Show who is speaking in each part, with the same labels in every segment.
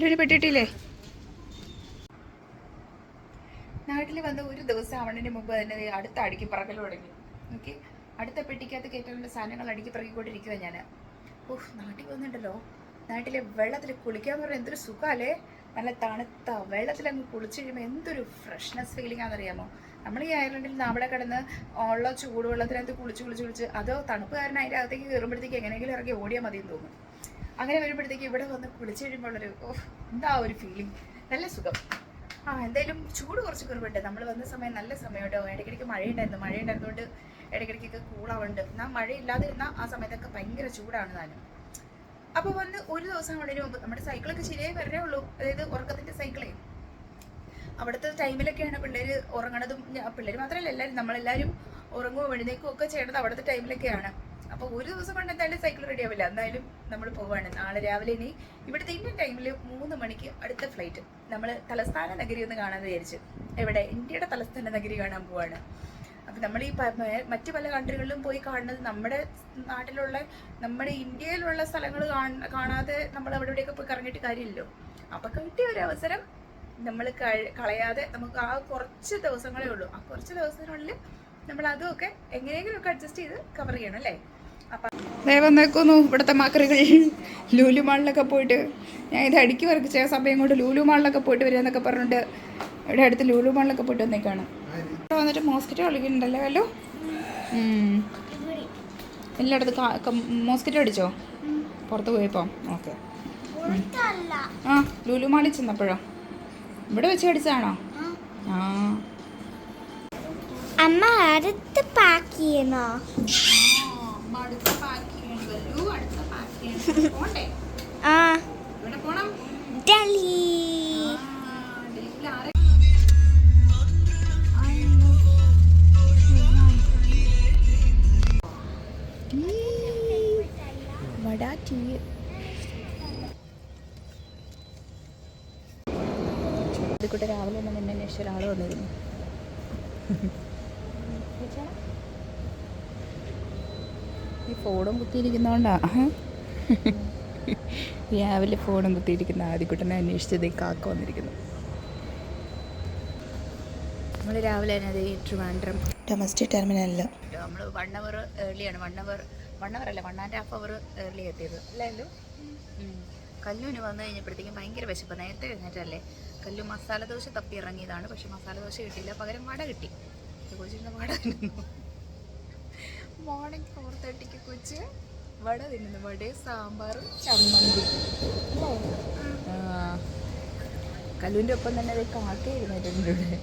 Speaker 1: കല്ലൂര് പെട്ടിട്ടില്ലേ? നാട്ടിൽ വന്ന ഒരു ദിവസം ആവണതിന് മുമ്പ് തന്നെ അടുത്ത അടിക്ക് പറക്കൽ തുടങ്ങി. ഓക്കെ അടുത്ത പെട്ടിക്കകത്ത് കയറ്റാനുള്ള സാധനങ്ങൾ അടുക്കി പറക്കിക്കൊണ്ടിരിക്കുക ഞാൻ ഓഹ് നാട്ടിൽ വന്നിട്ടുണ്ടല്ലോ നാട്ടിലെ വെള്ളത്തിൽ കുളിക്കാൻ പറഞ്ഞാൽ എന്തൊരു സുഖമല്ലേ നല്ല തണുത്ത വെള്ളത്തിൽ അങ്ങ് കുളിച്ച് കഴിയുമ്പോൾ എന്തൊരു ഫ്രഷ്നെസ് ഫീലിംഗ് ആണെന്നറിയാമോ? നമ്മൾ ഈ അയർലൻഡിൽ അവിടെ കിടന്ന് ഉള്ള ചൂടുവെള്ളത്തിനകത്ത് കുളിച്ച് കുളിച്ച് കുളിച്ച് അതോ തണുപ്പ് കാരണം അതിന്റെ അകത്തേക്ക് കയറുമ്പോഴത്തേക്ക് എങ്ങനെയെങ്കിലും ഇറങ്ങി ഓടിയാൽ മതി എന്ന് തോന്നും അങ്ങനെ വരുമ്പോഴത്തേക്ക് ഇവിടെ വന്ന് കുളിച്ച് കഴിയുമ്പോഴൊരു ഓ എന്താ ഒരു ഫീലിംഗ് നല്ല സുഖം. ആ എന്തായാലും ചൂട് കുറച്ച് കുറവുണ്ട്. നമ്മൾ വന്ന സമയം നല്ല സമയം കേട്ടോ ഇടയ്ക്കിടയ്ക്ക് മഴയുണ്ടായിരുന്നു. മഴയുണ്ടായിരുന്നുകൊണ്ട് ഇടയ്ക്കിടയ്ക്കൊക്കെ കൂളാവുന്നുണ്ട്. എന്നാൽ മഴയില്ലാതിരുന്ന ആ സമയത്തൊക്കെ ഭയങ്കര ചൂടാണ് താനും. അപ്പോൾ വന്ന് ഒരു ദിവസം അവിടെ മുമ്പ് നമ്മുടെ സൈക്കിളൊക്കെ ശരിയായി വരണേ ഉള്ളൂ. അതായത് ഉറക്കത്തിന്റെ സൈക്കിളേ അവിടുത്തെ ടൈമിലൊക്കെയാണ് പിള്ളേർ ഉറങ്ങണതും പിള്ളേര് മാത്രമല്ല എല്ലാവരും നമ്മളെല്ലാരും ഉറങ്ങുകയും എഴുന്നേക്കും ഒക്കെ ചെയ്യണത് അവിടുത്തെ ടൈമിലൊക്കെയാണ് അപ്പോൾ ഒരു ദിവസം കൊണ്ട് എന്തായാലും സൈക്കിൾ റെഡി ആവില്ല. എന്തായാലും നമ്മൾ പോവാണ്. നാളെ രാവിലെ ഇനി ഇവിടുത്തെ ഇന്ത്യൻ ടൈമിൽ മൂന്ന് മണിക്ക് അടുത്ത ഫ്ലൈറ്റ് നമ്മൾ തലസ്ഥാന നഗരി ഒന്ന് കാണാൻ വിചാരിച്ചു. എവിടെ? ഇന്ത്യയുടെ തലസ്ഥാന നഗരി കാണാൻ പോവാണ്. അപ്പം നമ്മൾ ഈ മറ്റു പല കൺട്രികളിലും പോയി കാണുന്നത് നമ്മുടെ നാട്ടിലുള്ള നമ്മുടെ ഇന്ത്യയിലുള്ള സ്ഥലങ്ങൾ കാണാതെ നമ്മൾ അവിടെ ഇവിടെയൊക്കെ പോയി കറങ്ങിയിട്ട് കാര്യമില്ലല്ലോ. അപ്പം കിട്ടിയ ഒരു അവസരം നമ്മൾ കളയാതെ നമുക്ക് ആ കുറച്ച് ദിവസങ്ങളേ ഉള്ളൂ. ആ കുറച്ച് ദിവസത്തിനുള്ളിൽ നമ്മൾ അതുമൊക്കെ എങ്ങനെയെങ്കിലും ഒക്കെ അഡ്ജസ്റ്റ് ചെയ്ത് കവർ ചെയ്യണം അല്ലേ? ദയവം നോക്കുന്നു ഇവിടുത്തെ മാക്കറികൾ ലൂലു മാളിലൊക്കെ പോയിട്ട്. ഞാൻ ഇത് അടുക്കി വർക്ക് ചെയ്യാൻ സമയം കൊണ്ട് ലൂലു മാളിലൊക്കെ പോയിട്ട് വരിക എന്നൊക്കെ പറഞ്ഞിട്ട് ഇവിടെ അടുത്ത് ലൂലു മാളിലൊക്കെ പോയിട്ട് വന്നേക്കാണ്. ഇവിടെ വന്നിട്ട് മോസ്കിറ്റോ കളിക്കുന്നുണ്ടല്ലോ ഹലോ എല്ലായിടത്തും മോസ്കിറ്റോ അടിച്ചോ? പുറത്ത് പോയപ്പോൾ ഓക്കെ. ആ ലൂലു മാളിൽ ചെന്നപ്പോഴോ? ഇവിടെ വെച്ച് അടിച്ചതാണോ? ആ.
Speaker 2: അമ്മ അടുത്ത് പാക്ക് ചെയ്യണോ ആ. ഡൽഹി.
Speaker 1: വട ടീ. ഇതിക്കൂട്ട് രാവിലെ തന്നെ എന്നെ അന്വേഷിച്ച ഒരാൾ വന്നിരുന്നു ഈ ഫോണും കുത്തിയിരിക്കുന്നതുകൊണ്ടാണ് രാവിലെ ഫോണും കുത്തിയിരിക്കുന്ന ആദ്യക്കുട്ടനെ അന്വേഷിച്ചത് ഈ കാക്ക വന്നിരിക്കുന്നു. നമ്മൾ രാവിലെ തന്നെ അത് ട്രിവാൻഡ്രം. ഡൊമസ്റ്റിക് ടെർമിനലിൽ നമ്മൾ വൺ അവർ ഏർലിയാണ് വൺ അവർ വൺ അവർ അല്ല one and half hour early എത്തിയത് അല്ലല്ലോ കല്ലൂന് വന്നു കഴിഞ്ഞപ്പോഴത്തേക്കും ഭയങ്കര വിശപ്പ്. നേരത്തെ കഴിഞ്ഞിട്ടല്ലേ കല്ലു മസാല ദോശ തപ്പി ഇറങ്ങിയതാണ്. പക്ഷെ മസാല ദോശ കിട്ടിയില്ല. പകരം വട കിട്ടി. കൊച്ചിന്റെ വട തിന്നുന്നു. മോർണിംഗ് ഫോർ തേർട്ടിക്ക് കൊച്ച്. വട തിന്നുന്നു. വട സാമ്പാർ ചമ്മന്തി. കല്ലുവിന്റെ ഒപ്പം തന്നെ അത് കാക്ക ഇരുന്നിട്ടുണ്ട് ഇവിടെ.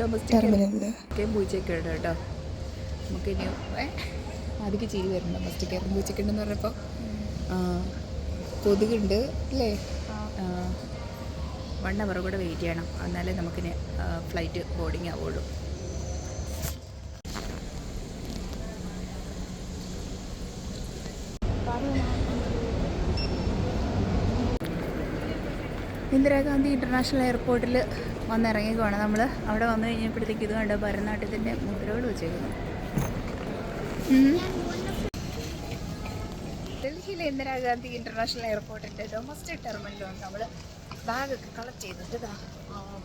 Speaker 1: ഡൊമസ്റ്റിക് പൂച്ചയൊക്കെ ഉണ്ട് കേട്ടോ. നമുക്ക് ഇനി അതിക്ക് ചിരി വരണം. ഡൊമസ്റ്റിക് കയറും പൂച്ചയ്ക്ക് ഉണ്ടെന്ന് പറഞ്ഞപ്പോൾ കൊതുകുണ്ട് അല്ലേ? വൺ അവർ കൂടെ വെയിറ്റ് ചെയ്യണം. എന്നാലേ നമുക്കിനി ഫ്ലൈറ്റ് ബോർഡിങ് ആവുള്ളൂ. ഇന്ദിരാഗാന്ധി ഇന്റർനാഷണൽ എയർപോർട്ടിൽ വന്നിറങ്ങിക്കുവാണ് നമ്മൾ അവിടെ വന്നു കഴിഞ്ഞപ്പോഴത്തേക്ക് ഇത് കണ്ട ഭരതനാട്യത്തിന്റെ മുദ്രകൾ വെച്ചേക്കുന്നു. ഡൽഹിയിലെ ഇന്ദിരാഗാന്ധി ഇന്റർനാഷണൽ എയർപോർട്ടിന്റെ ഡൊമസ്റ്റിക് ടെർമിനലിൽ നമ്മൾ ബാഗൊക്കെ കളക്ട് ചെയ്തിട്ട്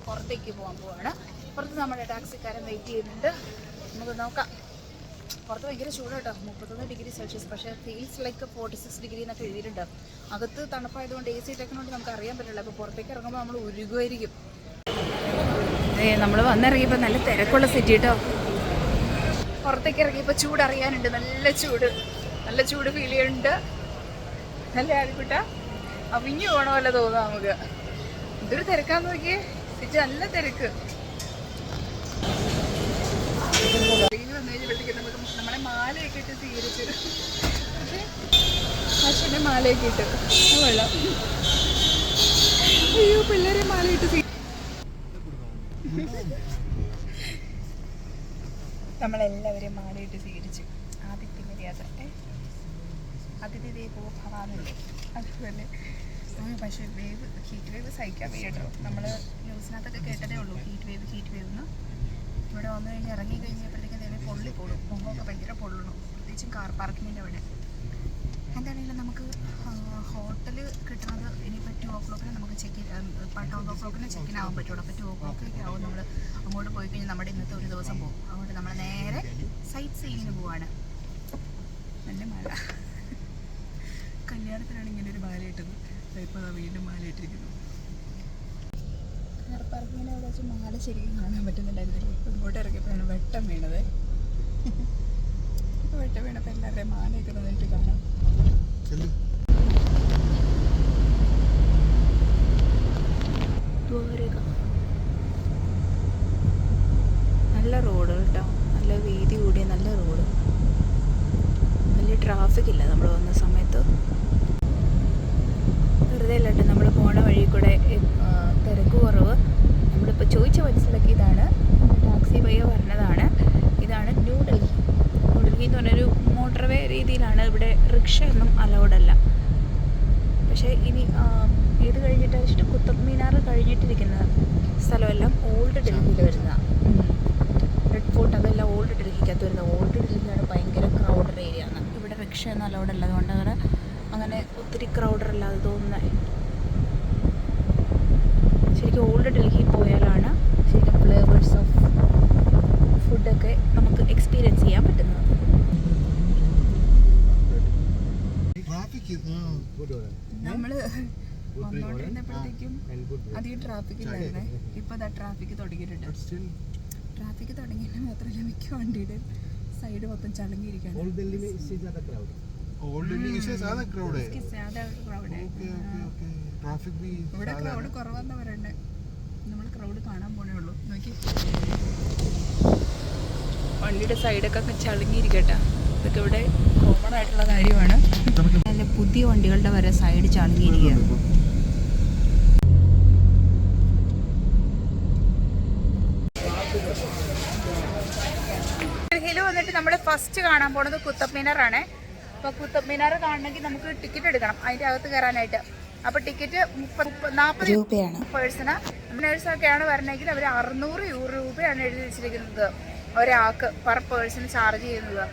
Speaker 1: പുറത്തേക്ക് പോകാൻ പോവാണ്. പുറത്ത് നമ്മുടെ ടാക്സിക്കാരൻ വെയിറ്റ് ചെയ്യുന്നുണ്ട്. നമുക്ക് നോക്കാം. പുറത്ത് ഭയങ്കര ചൂട് കേട്ടോ മുപ്പത്തൊന്ന് ഡിഗ്രി സെൽഷ്യസ്. പക്ഷേ feels like forty six degree എന്നൊക്കെ എഴുതിയിട്ടുണ്ട്. അകത്ത് തണുപ്പായതുകൊണ്ട് എ സി ടെക്നോളജി നമുക്ക് അറിയാൻ പറ്റില്ല. അപ്പോൾ പുറത്തേക്ക് ഇറങ്ങുമ്പോൾ നമ്മൾ ഉരുകുമായിരിക്കും. നമ്മൾ വന്നിറങ്ങിയപ്പോൾ നല്ല തിരക്കുള്ള സിറ്റി കേട്ടോ പുറത്തേക്ക് ഇറങ്ങിയപ്പോൾ ചൂട് അറിയാനുണ്ട്. നല്ല ചൂട്. നല്ല ചൂട് ഫീൽ ചെയ്യുന്നുണ്ട്. നല്ല ആൽക്കുട്ട അവിഞ്ഞു പോകണമല്ലോ തോന്നുക തോന്നാം നമുക്ക്. ഇതൊരു തിരക്കാന്ന് നോക്കിയേ. സിറ്റി നല്ല തിരക്ക്. നമ്മളെ മാലയൊക്കെ ഇട്ട് സ്വീകരിച്ചു അയ്യോ പിള്ളേരെ മാലയിട്ട് നമ്മളെല്ലാവരെയും മാലയിട്ട് സ്വീകരിച്ചു ആദിത്യ മര്യാദ. ഏ? അതിഥി ദേവോ ഭവാനല്ലേ അതുപോലെ. പക്ഷേ വേവ് ഹീറ്റ് വേവ് സഹിക്കാൻ വയ്യട്ടോ നമ്മൾ ന്യൂസിനകത്തൊക്കെ കേട്ടതേ ഉള്ളൂ. ഹീറ്റ് വേവ് ഹീറ്റ് വേവ് എന്ന് ഇവിടെ വന്നു കഴിഞ്ഞ് ഇറങ്ങി കഴിഞ്ഞപ്പോഴത്തേക്കും തന്നെ പൊള്ളി പോകും മുഖമൊക്കെ ഭയങ്കര പൊള്ളണം. പ്രത്യേകിച്ചും കാർ പാർക്കിങ്ങിന്റെ അവിടെ. എന്താണെങ്കിലും നമുക്ക് ഹോട്ടൽ കിട്ടുന്നത് ഇനിയിപ്പോൾ ടു ഓ ക്ലോക്കിന് നമുക്ക് ചെക്ക് ടൗൺ ഓഫ് ക്ലോക്കിന് ചെക്കിൻ ആവാൻ പറ്റുള്ളൂ. അപ്പോൾ ടു ഓ ക്ലോക്കിലേക്ക് ആവും നമ്മൾ അങ്ങോട്ട് പോയി കഴിഞ്ഞാൽ നമ്മുടെ ഇന്നത്തെ ഒരു ദിവസം പോകും. അതുകൊണ്ട് നമ്മൾ നേരെ സൈറ്റ് സീയിങ്ങിന് പോവാണ്. നല്ല മഴ. കല്യാണത്തിനാണ് ഇങ്ങനെ ഒരു മാല ഇട്ടത്. ഇപ്പോൾ വീണ്ടും മാല ഇട്ടിരിക്കുന്നു. പാർക്കിങ്ങിനെ അവിടെ വെച്ച് മാല ശരിക്കും കാണാൻ പറ്റുന്നുണ്ടായിരുന്നില്ല ഇപ്പം ഇങ്ങോട്ട് ഇറങ്ങിയപ്പോഴാണ് വെട്ടം വീണത് വെട്ടം വീണപ്പോൾ എല്ലാവരുടെയും മാലയൊക്കെ നന്നായിട്ട് കാണാം ദ്വാരക നല്ല റോഡ് കേട്ടോ നല്ല വീതി കൂടിയ നല്ല റോഡ് വലിയ ട്രാഫിക് ഇല്ല നമ്മൾ വന്ന സമയത്ത് വെറുതെ അല്ല കേട്ടോ നമ്മൾ പോണ വഴി കൂടെ ആ, തിരക്ക് കുറവ് നമ്മളിപ്പോൾ ചോദിച്ച മനസ്സിലാക്കിയതാണ് ടാക്സി പയ്യ പറഞ്ഞതാണ് ഇതാണ് ന്യൂ ഡൽഹി ന്യൂ ഡൽഹി എന്ന് പറഞ്ഞൊരു മോട്ടോർവേ ഇവിടെ റിക്ഷയൊന്നും അലൗഡല്ല പക്ഷേ ഇനി ഇത് കഴിഞ്ഞിട്ട് വെച്ചിട്ട് കുത്തബ് മീനാർ കഴിഞ്ഞിട്ടിരിക്കുന്ന സ്ഥലമെല്ലാം ഓൾഡ് ഡൽഹിയിൽ വരുന്ന. റെഡ് ഫോർട്ട് അതെല്ലാം ഓൾഡ് ഡൽഹിക്കകത്ത് വരുന്ന. ഓൾഡ് ഡൽഹിയാണ് ഭയങ്കര ക്രൗഡഡ് ഏരിയ ആണ് ഇവിടെ റിക്ഷയൊന്നും അലൗഡ് അല്ല. അതുകൊണ്ട് അങ്ങനെ അങ്ങനെ ഒത്തിരി ക്രൗഡർ അല്ലാതെ തോന്നുന്നത് ശരിക്കും ഓൾഡ് ഡൽഹി പോയാലാണ് ശരിക്കും ഫ്ലേവേഴ്സ് ഓഫ് ഫുഡൊക്കെ നമുക്ക് എക്സ്പീരിയൻസ് ചെയ്യാൻ പറ്റുന്നത്. നമ്മൾ ട്രാഫിക് ട്രാഫിക് തുടങ്ങിയിട്ടുണ്ട്. ട്രാഫിക് സൈഡ് നമ്മൾ കാണാൻ പോണേ ഉള്ളൂ. നോക്കി. വണ്ടിയുടെ സൈഡൊക്കെ ചളുങ്ങിയിരിക്കട്ടെ ഇതൊക്കെ ഇവിടെ കോമൺ ആയിട്ടുള്ള കാര്യമാണ്. നല്ല പുതിയ വണ്ടികളുടെ വരെ സൈഡ് ചളുങ്ങിയിരിക്കുക ഡൽഹിയിൽ വന്നിട്ട് നമ്മൾ ഫസ്റ്റ് കാണാൻ പോണത് കുത്തബ് മീനാറാണ് അപ്പോൾ കുത്തബ് മീനാർ കാണണമെങ്കിൽ നമുക്ക് ടിക്കറ്റ് എടുക്കണം. അതിന്റെ അകത്ത് കയറാനായിട്ട്. അപ്പോൾ ടിക്കറ്റ് മുപ്പത് നാൽപ്പത് രൂപയാണ്. പേഴ്സണ്. നേഴ്സൊക്കെയാണ് വരണമെങ്കിൽ അവർ അറുന്നൂറ് രൂപയാണ് എഴുതി വെച്ചിരിക്കുന്നത്. ഒരാൾക്ക് പെർ പേഴ്സൺ ചാർജ് ചെയ്യുന്നത്.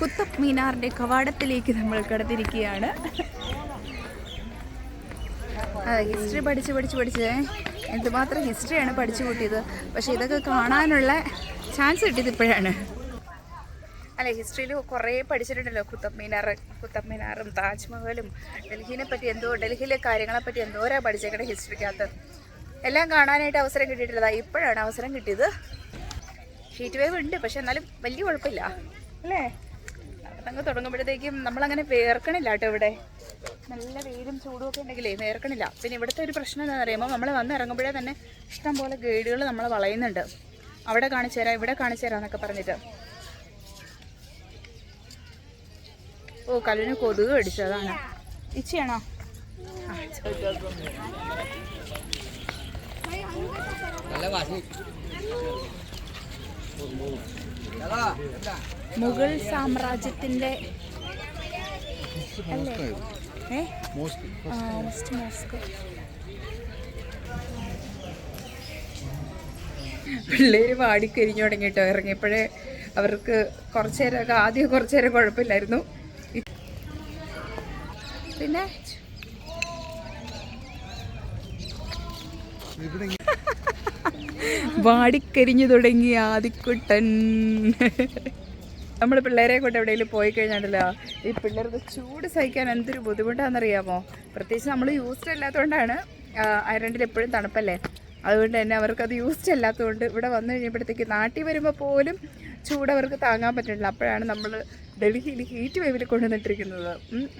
Speaker 1: കുത്തബ് മീനാറിന്റെ കവാടത്തിലേക്ക് നമ്മൾ കടത്തിരിക്കുകയാണ് ഹിസ്റ്ററി പഠിച്ച് പഠിച്ച് പഠിച്ച്. എന്തുമാത്രം ഹിസ്റ്ററിയാണ് പഠിച്ചു കൂട്ടിയത്. പക്ഷേ ഇതൊക്കെ കാണാനുള്ള ചാൻസ് കിട്ടിയത് ഇപ്പോഴാണ്. അല്ലെ ഹിസ്റ്ററിയിൽ കുറേ പഠിച്ചിട്ടുണ്ടല്ലോ. കുത്തബ് മീനാർ കുത്തബ് മീനാറും താജ്മഹലും ഡൽഹിനെ പറ്റി എന്തോ ഡൽഹിയിലെ കാര്യങ്ങളെ പറ്റി എന്തോരാ പഠിച്ചേക്കണേ ഹിസ്റ്ററിക്കകത്ത് എല്ലാം കാണാനായിട്ട് അവസരം കിട്ടിയിട്ടില്ല ഇപ്പോഴാണ് അവസരം കിട്ടിയത്. ഹീറ്റ് വേവ് ഉണ്ട് പക്ഷെ എന്നാലും വലിയ കുഴപ്പമില്ല. അല്ലേ? അങ്ങ് തുടങ്ങുമ്പോഴത്തേക്കും നമ്മളങ്ങനെ വേർക്കണില്ല കേട്ടോ ഇവിടെ. നല്ല വെയിലും ചൂടും ഒക്കെ ഉണ്ടെങ്കിലേ വേർക്കണില്ല. പിന്നെ ഇവിടുത്തെ ഒരു പ്രശ്നം എന്താണെന്ന് അറിയുമ്പോൾ നമ്മൾ വന്ന് ഇറങ്ങുമ്പോഴേ തന്നെ ഇഷ്ടം പോലെ ഗൈഡുകൾ നമ്മളെ വളയുന്നുണ്ട്. അവിടെ കാണിച്ചു തരാം ഇവിടെ കാണിച്ചു തരാം എന്നൊക്കെ പറഞ്ഞിട്ട്. ഓ കല്ലിന് കൊതുക് അടിച്ചതാണ് ഇച്ചയാണോ? നല്ല ആ, മുഗൾ സാമ്രാജ്യത്തിന്റെ അല്ലേ? ഏ? മോസ്കോ പിള്ളേര് പാടിക്കരിഞ്ഞു തുടങ്ങിട്ടോ ഇറങ്ങിയപ്പോഴേ അവർക്ക് കുറച്ചു നേരമൊക്കെ ആദ്യം കുറച്ചു നേരം കുഴപ്പമില്ലായിരുന്നു. പിന്നെ? വാടിക്കരിഞ്ഞു തുടങ്ങി ആദിക്കുട്ടൻ. നമ്മൾ പിള്ളേരെ കൊണ്ട് എവിടെയെങ്കിലും പോയി കഴിഞ്ഞാണ്ടല്ലോ ഈ പിള്ളേർക്ക് ചൂട് സഹിക്കാൻ എന്തൊരു ബുദ്ധിമുട്ടാണെന്നറിയാമോ? പ്രത്യേകിച്ച് നമ്മൾ യൂസ്ഡ് അല്ലാത്തതുകൊണ്ടാണ് ആ, അയർലൻഡിൽ എപ്പോഴും തണുപ്പല്ലേ? അതുകൊണ്ട് തന്നെ അവർക്കത് യൂസ്ഡ് അല്ലാത്തതുകൊണ്ട് ഇവിടെ വന്നു കഴിഞ്ഞപ്പോഴത്തേക്ക് നാട്ടിൽ വരുമ്പോൾ പോലും ചൂട് അവർക്ക് താങ്ങാൻ പറ്റുന്നില്ല അപ്പോഴാണ് നമ്മൾ ഡൽഹിയിൽ ഹീറ്റ് വേവിൽ കൊണ്ടുവന്നിട്ടിരിക്കുന്നത്.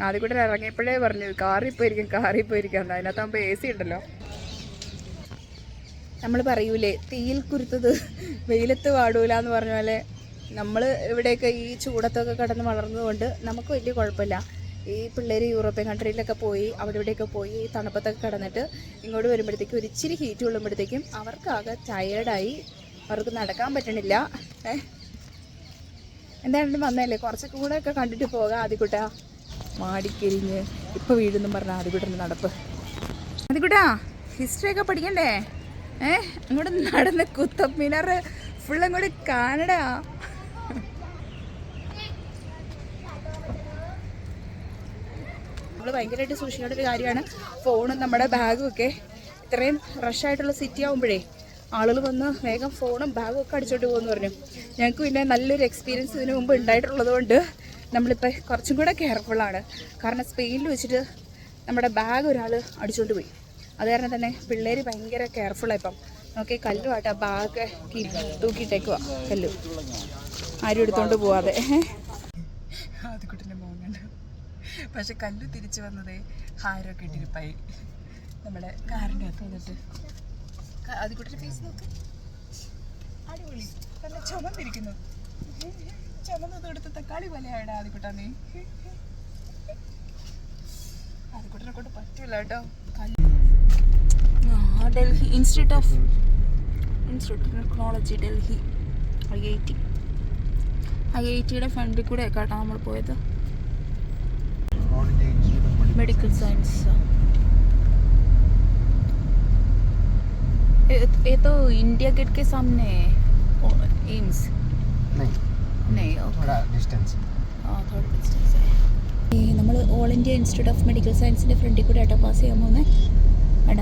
Speaker 1: ആദ്യം കൂടെ ഇറങ്ങിയപ്പോഴേ പറഞ്ഞു കാറിൽ പോയിരിക്കും കാറിൽ പോയിരിക്കാം അതിനകത്താകുമ്പോൾ എ സി ഉണ്ടല്ലോ. നമ്മൾ പറയൂലേ തീയിൽ കുരുത്തത് വെയിലത്ത് പാടൂല എന്ന് പറഞ്ഞ പോലെ നമ്മൾ ഇവിടെയൊക്കെ ഈ ചൂടത്തൊക്കെ കടന്ന് വളർന്നതുകൊണ്ട് നമുക്ക് വലിയ കുഴപ്പമില്ല. ഈ പിള്ളേർ യൂറോപ്യൻ കൺട്രിയിലൊക്കെ പോയി അവിടെ ഇവിടെയൊക്കെ പോയി ഈ തണുപ്പത്തൊക്കെ കടന്നിട്ട് ഇങ്ങോട്ട് വരുമ്പോഴത്തേക്കും ഒരു ഇച്ചിരി ഹീറ്റ് കൊള്ളുമ്പോഴത്തേക്കും അവർക്കാകെ ടയേർഡായി അവർക്ക് നടക്കാൻ പറ്റണില്ല. എന്തായാലും വന്നല്ലേ കുറച്ചൊക്കെ കൂടെ ഒക്കെ കണ്ടിട്ട് പോകാം ആദ്യക്കുട്ടാ മാടിക്കരിഞ്ഞ് ഇപ്പോൾ വീടെന്നും പറഞ്ഞ ആദ്യക്കുട്ടന്റെ നടപ്പ്. ആദ്യക്കുട്ടാ ഹിസ്റ്ററി ഒക്കെ പഠിക്കണ്ടേ? ഏ അങ്ങോട്ട് നടന്ന് കുത്തബ് മിനാറ്. ഫുൾ അങ്ങോട്ട് കാണടാ നമ്മൾ ഭയങ്കരമായിട്ട് സൂക്ഷിക്കേണ്ട ഒരു കാര്യമാണ്. ഫോണും നമ്മുടെ ബാഗും ഒക്കെ ഇത്രയും റഷായിട്ടുള്ള സിറ്റി ആകുമ്പോഴേ ആളുകൾ വന്ന് വേഗം ഫോണും ബാഗും ഒക്കെ അടിച്ചോട്ട് പോകുമെന്ന് പറഞ്ഞു. ഞങ്ങൾക്ക് പിന്നെ നല്ലൊരു എക്സ്പീരിയൻസ് ഇതിനു മുമ്പ് ഉണ്ടായിട്ടുള്ളത് കൊണ്ട് നമ്മളിപ്പോൾ കുറച്ചും കൂടെ കെയർഫുള്ളാണ് കാരണം സ്പെയിനിൽ വെച്ചിട്ട് നമ്മുടെ ബാഗ് ഒരാൾ അടിച്ചോണ്ട് പോയി. അത് കാരണം തന്നെ പിള്ളേർ ഭയങ്കര കെയർഫുള്ളാണ് ഇപ്പം. നോക്കി കല്ലുമായിട്ട് ആ ബാഗ് തൂക്കിയിട്ടേക്കുക കല്ലു. ആരും എടുത്തോണ്ട് പോവാതെ. ആദ്യക്കുട്ടിന്റെ മോനുണ്ട് പക്ഷെ കല്ലു തിരിച്ചു വന്നതേ ഹാരൊക്കെ ഇട്ടിരിപ്പായി. നമ്മുടെ കാറിന്റെ അകത്ത് വന്നിട്ട്. ആദ്യക്കുട്ടിന്റെ ഫേസ് നോക്ക്. അടിപൊളി. നല്ല ചുമന്നിരിക്കുന്നു. ചുമന്നത് എടുത്ത് തക്കാളി പോലെയാണ് ആദ്യക്കുട്ടാ നീ. ആദ്യക്കുട്ടിനെ കൊണ്ട് പറ്റില്ല കേട്ടോ. Delhi Institute of Institute of Technology Delhi I I T I I ടിയുടെ ഫ്രണ്ടിൽ കൂടെ കേട്ടോ നമ്മൾ പോയത്
Speaker 3: All India Institute of Medical
Speaker 1: Medical Science ये तो इंडिया गेट के सामने है एम्स
Speaker 3: नहीं
Speaker 1: नहीं ओके
Speaker 3: थोड़ा डिस्टेंस
Speaker 1: ആ തേർഡ് ഡിസ്റ്റൻസ് ഈ നമ്മൾ All India Institute of Medical സയൻസിൻ്റെ ഫ്രണ്ടിൽ കൂടെ ആട്ടോ പാസ് ചെയ്യാൻ പോകുന്നത് വേണ്ട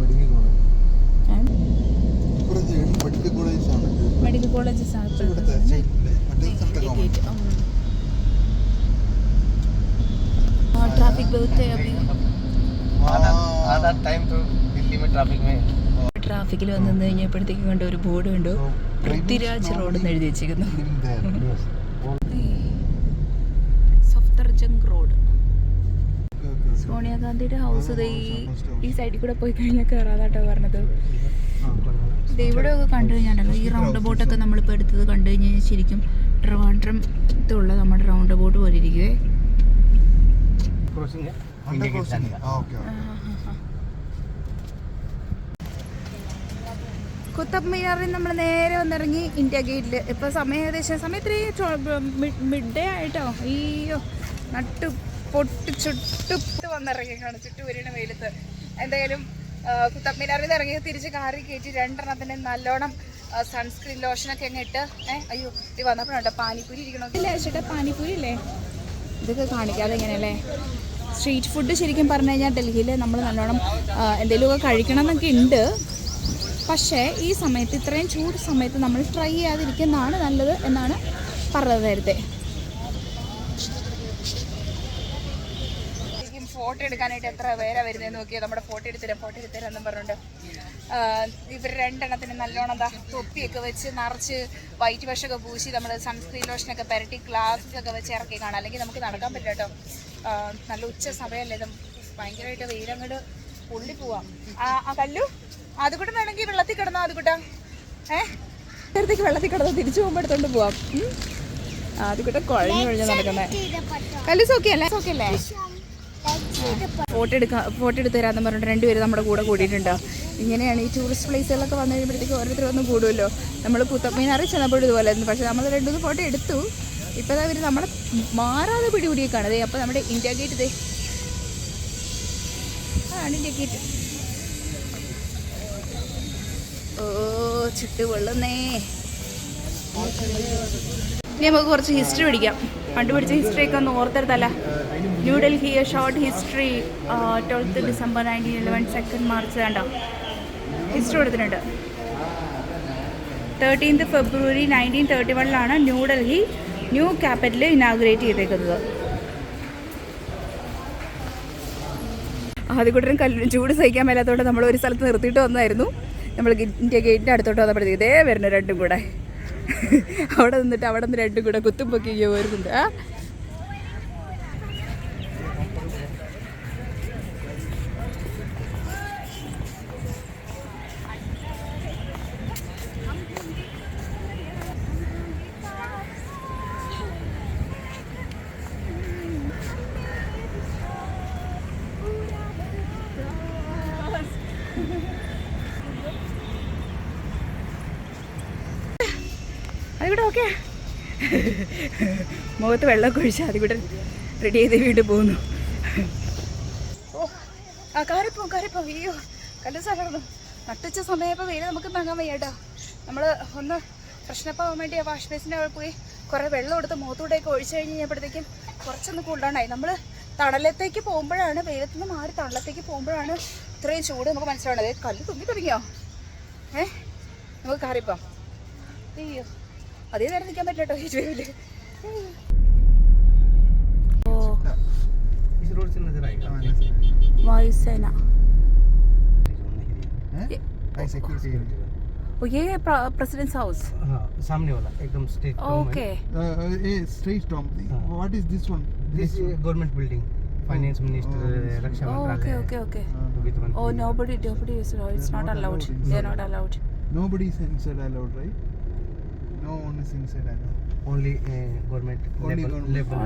Speaker 3: മെഡിക്കൽ കോളേജ് മെഡിക്കൽ കോളേജ് ആണ്
Speaker 1: മെഡിക്കൽ കോളേജസ് ആണ്
Speaker 3: ഇവിടുത്തെ സൈഡിലെ മറ്റേ സ്ഥലത്തെ കോമൺ
Speaker 1: ट्रैफिक बहुत है अभी
Speaker 4: आधा आधा टाइम तो दिल्ली में ट्रैफिक में
Speaker 1: ട്രാഫിക്കിൽ വന്നു നിന്ന് കഴിഞ്ഞപ്പോഴത്തേക്കും കണ്ട ഒരു ബോർഡ് കണ്ടു പൃഥ്വിരാജ് റോഡ് എന്ന് എഴുതി വെച്ചിരിക്കുന്നു
Speaker 3: living there yes all
Speaker 1: Safdarjung road
Speaker 3: okay, okay, okay.
Speaker 1: സോണിയാഗാന്ധിയുടെ ഹൗസ് ഈ സൈഡിൽ കൂടെ പോയി കഴിഞ്ഞാൽ കയറാതാട്ടോ പറഞ്ഞത്. ഇവിടെ ഒക്കെ കണ്ടു കഴിഞ്ഞാണ്ടല്ലോ ഈ റൗണ്ട് ബോട്ടൊക്കെ നമ്മളിപ്പോൾ എടുത്തത് കണ്ടു കഴിഞ്ഞാൽ ശരിക്കും ട്രിവാൻഡ്രം ട്രിവാൻഡ്രത്തുള്ള നമ്മുടെ റൗണ്ട് ബോട്ട് പോലെ ഇരിക്കുവേ. കുത്തബ് മിനാറിൽ നമ്മൾ നേരെ വന്നിറങ്ങി ഇന്ത്യ ഗേറ്റിൽ ഇപ്പം സമയം ഏകദേശം സമയം ഇത്രയും മിഡ് ഡേ ആയിട്ടോ? അയ്യോ നട്ടു. പൊട്ടി ചുട്ടു വന്നിറങ്ങിയാണ് വരുന്ന വെയിലത്ത് എന്തായാലും മിനാറിൽ നിന്ന് ഇറങ്ങി തിരിച്ച് കാറി കയറ്റി രണ്ടെണ്ണത്തിന് നല്ലോണം സൺസ്ക്രീൻ ലോഷനൊക്കെ അങ്ങ് ഇട്ട് ഏഹ് അയ്യോ ഇത് വന്നപ്പോഴുണ്ടോ പാനിപ്പൂരി ഇരിക്കണോ ഇല്ലേ ചേട്ടാ പാനിപ്പൂരി അല്ലേ ഇതൊക്കെ കാണിക്കാതെ ഇങ്ങനെയല്ലേ സ്ട്രീറ്റ് ഫുഡ് ശരിക്കും പറഞ്ഞു കഴിഞ്ഞാൽ ഡൽഹിയിൽ നമ്മൾ നല്ലോണം എന്തെങ്കിലുമൊക്കെ കഴിക്കണം എന്നൊക്കെ ഉണ്ട്. പക്ഷേ ഈ സമയത്ത് ഇത്രയും ചൂട് സമയത്ത് നമ്മൾ ട്രൈ ചെയ്യാതിരിക്കുന്നതാണ് നല്ലത് എന്നാണ് പറഞ്ഞത് നേരത്തെ. ഫോട്ടോ എടുക്കാനായിട്ട് എത്ര പേരാ വരുന്നത് നോക്കിയാൽ നമ്മുടെ ഫോട്ടോ എടുത്തരാം ഫോട്ടോ എടുത്തരാം എന്നും പറഞ്ഞുകൊണ്ട് ഇവർ രണ്ടെണ്ണത്തിന് നല്ലോണം എന്താ തൊപ്പിയൊക്കെ വെച്ച് നിറച്ച് വൈറ്റ് വശമൊക്കെ പൂശി നമ്മൾ സൺസ്ക്രീൻ ലോഷനൊക്കെ പുരട്ടി ഗ്ലാസ്സസ് ഒക്കെ വെച്ച് ഇറക്കി കാണാം. അല്ലെങ്കിൽ നമുക്ക് നടക്കാൻ പറ്റില്ല കേട്ടോ. നല്ല ഉച്ച സമയമല്ലേ ഇത്. ഭയങ്കരമായിട്ട് വെയിലങ്ങോട്ട് പൊള്ളി പോവാം. ആ കല്ലു അതുകൂടെ വേണമെങ്കിൽ വെള്ളത്തിൽ കിടന്നാ അതുകൂട്ടാ ഏഹ് നേരത്തേക്ക് വെള്ളത്തിൽ കിടന്ന് തിരിച്ചു പോകുമ്പോൾ എടുത്തോണ്ട് പോവാം. അതുകൂടെ കുഴഞ്ഞു കുഴഞ്ഞ് നടക്കുന്നേ. കല്ലു സോക്കിയല്ലേ അല്ലേ? സോക്കി അല്ലേ ഫോട്ടോ എടുക്കാം ഫോട്ടോ എടുത്ത് തരാമെന്ന് പറഞ്ഞിട്ട് രണ്ടുപേരും നമ്മുടെ കൂടെ കൂടിയിട്ടുണ്ട്. ഇങ്ങനെയാണ് ഈ ടൂറിസ്റ്റ് പ്ലേസുകളൊക്കെ വന്നു കഴിയുമ്പോഴത്തേക്ക് ഓരോരുത്തർ വന്ന് കൂടുമല്ലോ. നമ്മൾ പുത്തമ്മീനാറിൽ ചെന്നപ്പോഴും ഇതുപോലെ ആയിരുന്നു. പക്ഷേ നമ്മൾ രണ്ടു മൂന്ന് ഫോട്ടോ എടുത്തു. ഇപ്പോൾ അവർ നമ്മളെ മാറാതെ പിടികൂടിയേക്കാണ്. കാണതേ അപ്പോൾ നമ്മുടെ ഇന്ത്യ ഗേറ്റ് ഇതേ ആണ് ഇന്ത്യ ഗേറ്റ് ഓ ചുട്ടു കൊള്ളുന്നേ ഇനി നമുക്ക് കുറച്ച് ഹിസ്റ്ററി പഠിക്കാം. പണ്ട് പഠിച്ച ഹിസ്റ്ററി ഒക്കെ ഒന്ന് ഓർത്തെടുത്തല്ല? New Delhi short history twelfth December nineteen eleven second March വേണ്ട ഹിസ്റ്ററി കൊടുത്തിട്ടുണ്ട്. തേർട്ടീൻത്ത് ഫെബ്രുവരി നയന്റീൻ തേർട്ടി വണ്ണിലാണ് ന്യൂഡൽഹി ന്യൂ ക്യാപിറ്റൽ ഇനാഗ്രേറ്റ് ചെയ്തേക്കുന്നത്. ആദ്യക്കൂട്ടരും കല്ല് ചൂട് സഹിക്കാൻ മേലാത്തതുകൊണ്ട് നമ്മൾ ഒരു സ്ഥലത്ത് നിർത്തിയിട്ട് വന്നായിരുന്നു. നമ്മൾ ഇന്ത്യ ഗേറ്റിന്റെ അടുത്തോട്ട് വന്നപ്പോഴത്തേക്ക് ഇതേ വരുന്നു രണ്ടും കൂടെ. അവിടെ നിന്നിട്ട് അവിടെ നിന്ന് രണ്ടും കൂടെ കുത്തും വരുന്നുണ്ട് ആ? മുഖത്ത് വെള്ളമൊക്കെ ഒഴിച്ച് അത് ഇവിടെ റെഡി ചെയ്ത് വീട്ടിൽ പോകുന്നു ഓ ആ കാറിപ്പോ കാറിപ്പോ അയ്യോ കല്ല് സ്ഥലമായിരുന്നു നട്ടുച്ച സമയപ്പോൾ വെയിൽ നമുക്ക് താങ്ങാൻ വയ്യാട്ടോ. നമ്മൾ ഒന്ന് പ്രശ്നപ്പാവാൻ വേണ്ടി ആ വാഷ് ബേസിന്റെ അവിടെ പോയി കുറേ വെള്ളം എടുത്ത് മുഖത്തൂടെയൊക്കെ ഒഴിച്ചു കഴിഞ്ഞ് കഴിഞ്ഞപ്പോഴത്തേക്കും കുറച്ചൊന്ന് കൂൾഡൗണായി നമ്മൾ തണലത്തേക്ക് പോകുമ്പോഴാണ് വെയിലത്തു നിന്ന് മാറി തണലത്തേക്ക് പോകുമ്പോഴാണ് ഇത്രയും ചൂട് നമുക്ക് മനസ്സിലാവണത് കല്ല് തുമ്പി തുടങ്ങിയോ? ഏ നമുക്ക് കയറിപ്പം അയ്യോ അതേ നേരം നിൽക്കാൻ പറ്റില്ല കേട്ടോ ഈ
Speaker 4: വെയിൽ रोड से नज़र आएगा।
Speaker 1: वहाँ
Speaker 3: इससे ना। ऐसे
Speaker 1: वो ये है प्रेसिडेंस हाउस
Speaker 4: हाँ सामने वाला एकदम
Speaker 1: straight
Speaker 3: okay a straight
Speaker 4: Tom
Speaker 3: what is this one
Speaker 4: this government building finance minister रक्षा मंत्रालय
Speaker 1: okay
Speaker 4: okay okay
Speaker 1: oh nobody nobody is it's not allowed
Speaker 3: they
Speaker 1: are not allowed
Speaker 3: nobody is inside allowed right no one is inside allowed only government
Speaker 1: level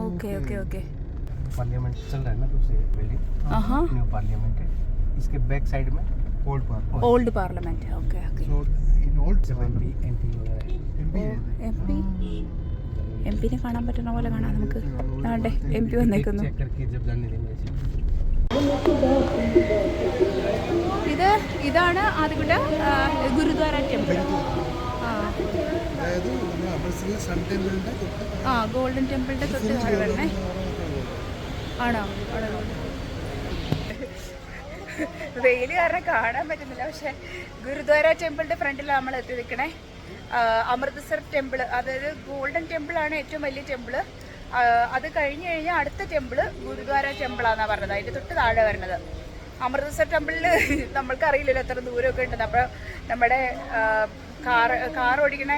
Speaker 1: okay okay okay
Speaker 4: parliament चल रहा है ना दूसरे building
Speaker 1: Uh huh.
Speaker 4: New parliament है इसके back side में
Speaker 3: old park
Speaker 1: Old Parliament. Okay, okay.
Speaker 3: so in old
Speaker 4: जब MP
Speaker 3: parliament
Speaker 4: MP वगैरह है
Speaker 3: MP
Speaker 1: Oh, M P M പിനെ കാണാൻ പറ്റുന്ന പോലെ കാണാം നമുക്ക് ആണ്ടെ എം പി വന്നേക്കുന്നു
Speaker 4: चेक करके जब जाने देंगे ऐसे
Speaker 1: ഇത് ഇതാണ് ആദ്യകുട്ട ഗുരുദ്വാര ടെമ്പിൾ ആ
Speaker 3: അതായത് നമ്മൾ അമൃത്സറിലെ സൺ ടെമ്പിളിന്റെ തൊട്ട്
Speaker 1: ആ ഗോൾഡൻ ടെമ്പിളിന്റെ തൊട്ട് താഴെ വരണേ ആണോ? വെയിൽ കാരണം കാണാൻ പറ്റുന്നില്ല. പക്ഷെ ഗുരുദ്വാര ടെമ്പിളിന്റെ ഫ്രണ്ടിലാണ് നമ്മൾ എത്തി നിൽക്കണേ. അമൃത്സർ ടെമ്പിൾ അതായത് ഗോൾഡൻ ടെമ്പിൾ ആണ് ഏറ്റവും വലിയ ടെമ്പിൾ അത് കഴിഞ്ഞു കഴിഞ്ഞാൽ അടുത്ത ടെമ്പിൾ ഗുരുദ്വാര ടെമ്പിളാന്നാണ് പറഞ്ഞത്. അതിന്റെ തൊട്ട് താഴെ വരണത്. അമൃത്സർ ടെമ്പിളിൽ നമ്മൾക്ക് അറിയില്ലല്ലോ എത്ര ദൂരമൊക്കെ ഉണ്ടെന്ന്. അപ്പോൾ നമ്മുടെ കാർ കാർ ഓടിക്കണ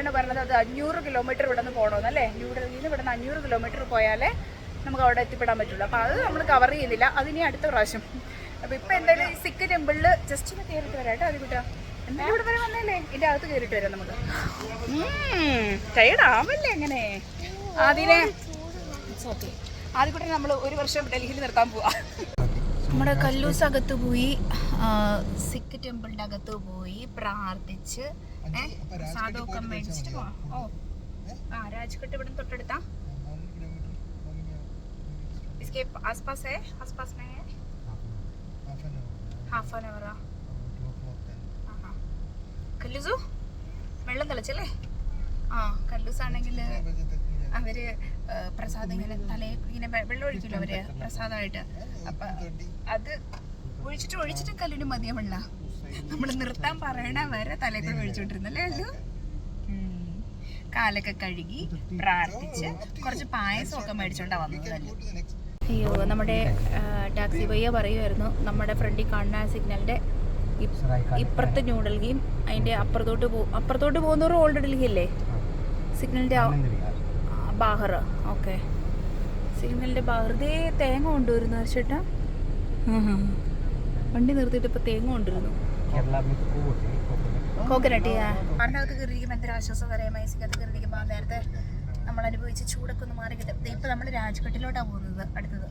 Speaker 1: ആണ് പറഞ്ഞത് അത് അഞ്ഞൂറ് കിലോമീറ്റർ ഇവിടെ നിന്ന് പോകണമെന്നല്ലേ ന്യൂഡൽഹിയിൽ നിന്ന് ഇവിടെ നിന്ന് അഞ്ഞൂറ് കിലോമീറ്റർ പോയാലേ നമുക്ക് അവിടെ എത്തിപ്പെടാൻ പറ്റുള്ളൂ. അപ്പോൾ അത് നമ്മൾ കവർ ചെയ്യുന്നില്ല. അതിനി അടുത്ത പ്രാവശ്യം. അപ്പോൾ ഇപ്പം എന്തായാലും ഈ സിക്ക് ടെമ്പിളിൽ ജസ്റ്റ് ഒന്ന് കയറിയിട്ട് വരാം കേട്ടോ അത് കൂട്ടാ എന്തായാലും ഇവിടെ വരെ വന്നല്ലേ ഇതിന്റെ അകത്ത് കയറിയിട്ട് വരാം നമുക്ക്. ടയർഡ് ആവല്ലേ എങ്ങനെ അതിനെ ഓക്കെ ആദ്യം കൂടെ നമ്മൾ ഒരു വർഷം ഡൽഹിയിൽ നിർത്താൻ പോവാ. നമ്മുടെ കല്ലൂസ് അകത്ത് പോയി ആ, സിക്ക് ടെമ്പിളിന്റെ അകത്ത് പോയി പ്രാർത്ഥിച്ച് ഏഹ് പ്രസാദമൊക്കെ മേടിച്ചിട്ട് പോവാം. ഓ ആ രാജ്ഘട്ട് ഇവിടെ തൊട്ടടുത്താ? इसके आसपास है आसपास में है ഹാഫ് ആൻ അവറാ കല്ലൂസു വെള്ളം തിളച്ചല്ലേ ആ കല്ലൂസ് ആണെങ്കിൽ അവര് ആ, പ്രസാദം ഇങ്ങനെ തലയിൽ ഇങ്ങനെ വെ- വെള്ളം ഒഴിക്കില്ലോ അവര് പ്രസാദമായിട്ട് അപ്പൊ അത് ഒഴിച്ചിട്ട് ഒഴിച്ചിട്ട് കല്ലിന് മതിയ വെള്ള നമ്മൾ നിർത്താൻ പറയണ വരെ തലയിൽ കൂടെ ഒഴിച്ചോണ്ടിരുന്നല്ലേ അല്ലു ഉം. കാലൊക്കെ കഴുകി പ്രാർത്ഥിച്ച് കുറച്ച് പായസമൊക്കെ മേടിച്ചോണ്ടാ വന്നത് കല്ലു അയ്യോ നമ്മുടെ ടാക്സി പയ്യ പറയുമായിരുന്നു നമ്മുടെ ഫ്രണ്ടിൽ കാണുന്ന സിഗ്നലിന്റെ ഇപ്പുറത്ത് ന്യൂഡൽഹിയും അതിന്റെ അപ്പുറത്തോട്ട് പോകും അപ്പുറത്തോട്ട് പോകുന്നവർ ഓൾഡ് ഡൽഹി അല്ലേ സിഗ്നലിന്റെ ബാഹർ ഓക്കെ. സിഗ്നലിന്റെ ബാഹൃതേ തേങ്ങ കൊണ്ടുവരുന്നു ചേട്ടാ വണ്ടി നിർത്തിയിട്ട് ഇപ്പോൾ തേങ്ങ കൊണ്ടുവരുന്നു. കോക്കനട്ട് പറഞ്ഞകത്ത് കയറിയിരിക്കുമ്പോൾ എന്തൊരു ആശ്വാസകരമായി മൈസിക്കകത്ത് കയറിയിരിക്കുമ്പോൾ നേരത്തെ നമ്മൾ അനുഭവിച്ച ചൂടൊക്കെ ഒന്ന് മാറി കിട്ടും ഇപ്പൊ നമ്മൾ രാജ്ഘട്ടിലോട്ടാണ് പോകുന്നത് അടുത്തത്.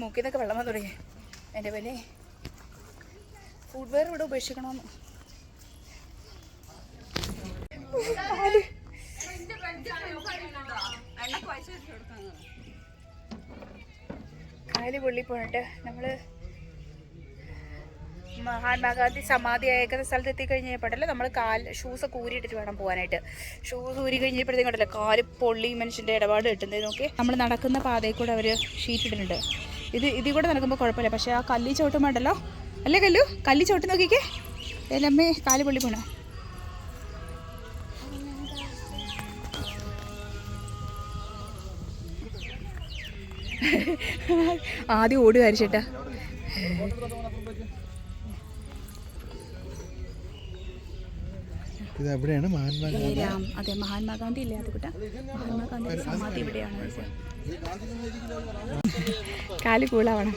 Speaker 1: മൂക്കിൽ നിന്നൊക്കെ വെള്ളം വന്നു തുടങ്ങി. എന്റെ പോലെ ഫുഡ് വെയർ ഇവിടെ ഉപേക്ഷിക്കണമെന്ന് കാൽ പൊള്ളി പോയിട്ട് നമ്മൾ മഹാത്മാഗാന്ധി സമാധി അയക്കുന്ന സ്ഥലത്ത് എത്തിക്കഴിഞ്ഞപ്പോഴല്ലേ നമ്മൾ കാൽ ഷൂസ് ഒക്കെ ഊരിയിട്ടിട്ട് വേണം പോകാനായിട്ട്. ഷൂസ് ഊരി കഴിഞ്ഞപ്പോഴത്തേക്കും കണ്ടല്ലോ കാൽ പൊള്ളി മനുഷ്യന്റെ ഇടപാട് കിട്ടുന്നത് നോക്കി. നമ്മൾ നടക്കുന്ന പാതയിൽ കൂടെ അവർ ഷീറ്റ് ഇത് ഇതിൽ കൂടെ നടക്കുമ്പോൾ കുഴപ്പമില്ല. പക്ഷേ ആ കല്ലി ചോട്ടും വേണ്ടല്ലോ അല്ലേ കല്ലു? കല്ലി ചോട്ട് നോക്കിക്കേ. ഏലമ്മേ കാൽ പൊള്ളി പോണോ? ആദ്യം ചേട്ടാ.
Speaker 3: ഇത് എവിടെയാണ് മഹാത്മാഗാന്ധി
Speaker 1: അതെ മഹാത്മാഗാന്ധി ഇല്ലേ? അത് കൂട്ടാ മഹാത്മാഗാന്ധി സമാധി ഇവിടെയാണ്. കാലി കൂളാവണം.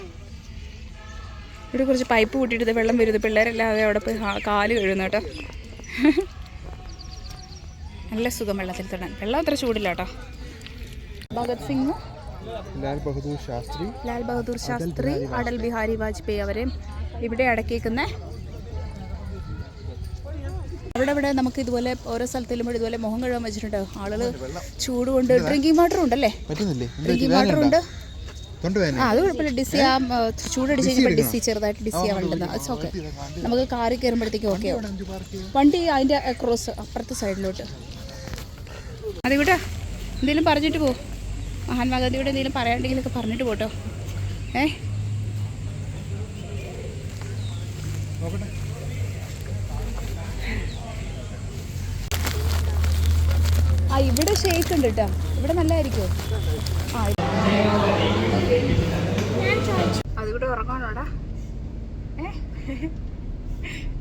Speaker 1: ഇവിടെ കുറച്ച് പൈപ്പ് കൂട്ടിയിട്ട് വെള്ളം വരുന്നത് പിള്ളേരെല്ലാതെ അവിടെ പോയി കാൽ കഴുകുന്നു കേട്ടോ. നല്ല സുഖം വെള്ളത്തിൽ തൊടാൻ. വെള്ളം അത്ര ചൂടില്ല കേട്ടോ. ഭഗത് സിംഗ്.
Speaker 3: ലാൽ ബഹദൂർ ശാസ്ത്രി.
Speaker 1: ലാൽ ബഹദൂർ ശാസ്ത്രി അടൽ ബിഹാരി വാജ്പേയി അവരെ ഇവിടെ അടക്കിയേക്കുന്ന. അവിടെ ഇവിടെ നമുക്ക് ഇതുപോലെ ഓരോ സ്ഥലത്തിലും ഇവിടെ ഇതുപോലെ മുഖം കഴുകാൻ വെച്ചിട്ടുണ്ട്. ആളുകൾ ചൂട് കൊണ്ട് ഡ്രിങ്കിങ് വാട്ടർ ഉണ്ടല്ലേ? ഡ്രിങ്കിങ് വാട്ടർ ഉണ്ട്. അത് കുഴപ്പമില്ല. ഡിസ് ചൂട് ചൂടടിച്ച് കഴിഞ്ഞപ്പോൾ ഡിസി ചെറുതായിട്ട് ഡിസി ആവേണ്ടത് വേണ്ടത്. ഓക്കെ നമുക്ക് കാറിൽ കയറുമ്പോഴത്തേക്കും ഓക്കെ വണ്ടി അതിന്റെ അക്രോസ് അപ്പുറത്തെ സൈഡിലോട്ട് അതെ കൂട്ടാ എന്തെങ്കിലും പറഞ്ഞിട്ട് പോ. മഹാത്മാഗാന്ധിയോട് എന്തെങ്കിലും പറയാണ്ടെങ്കിലൊക്കെ പറഞ്ഞിട്ട് പോട്ടോ. ഏ? ആ ഇവിടെ ഷേക്ക് ഉണ്ട് കേട്ടോ ഇവിടെ നല്ലതായിരിക്കും ആ അതുകൂടെ ഉറങ്ങണോടാ? ഏ?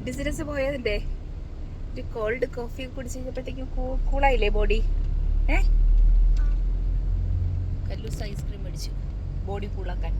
Speaker 1: ബിസിനസ് പോയതിന്റെ ഒരു കോൾഡ് കോഫി കുടിച്ച് കഴിഞ്ഞപ്പോഴത്തേക്കും കൂളായില്ലേ ബോഡി ഏ? കല്ലൂസ് ഐസ്ക്രീം മേടിച്ചു. ബോഡി കൂളാക്കാൻ